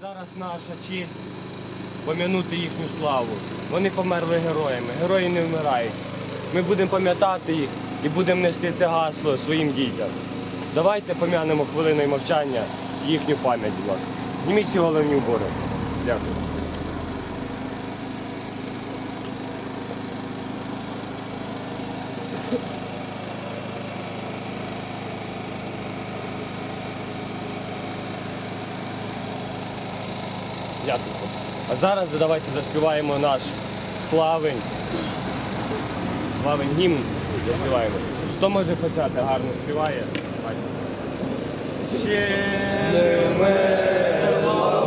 зараз наша честь пом'янути їхню славу. Вони померли героями. Герої не вмирають. Ми будемо пам'ятати їх і будемо нести це гасло своїм дітям. Давайте пом'янемо хвилиною мовчання їхню пам'ять, будь ласка. Зніміть всі головні убори. Дякую. Дякую. А зараз давайте заспіваємо наш славень. Славень гімн заспіваємо. Хто може почати гарно співає? Ще мила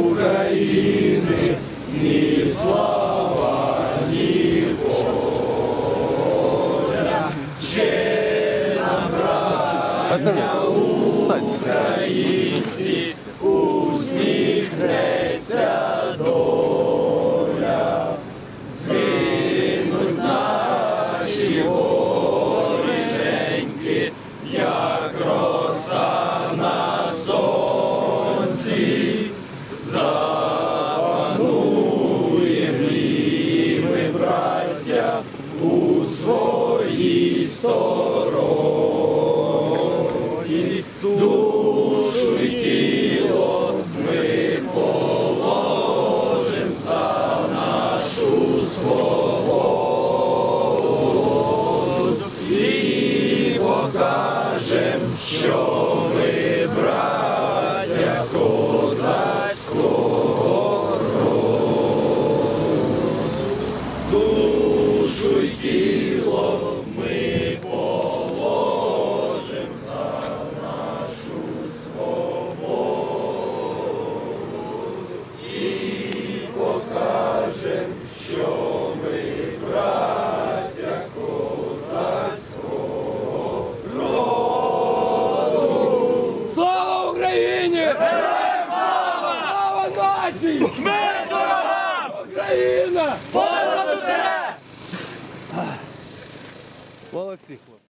України, ні слава, ні воля. Ще українці горизеньки, як роса на сонці, запануєм і браття, у своїй сторонці, покажем, що Нації! Смерть! Україна! Понад усе! Молодці, хлопці.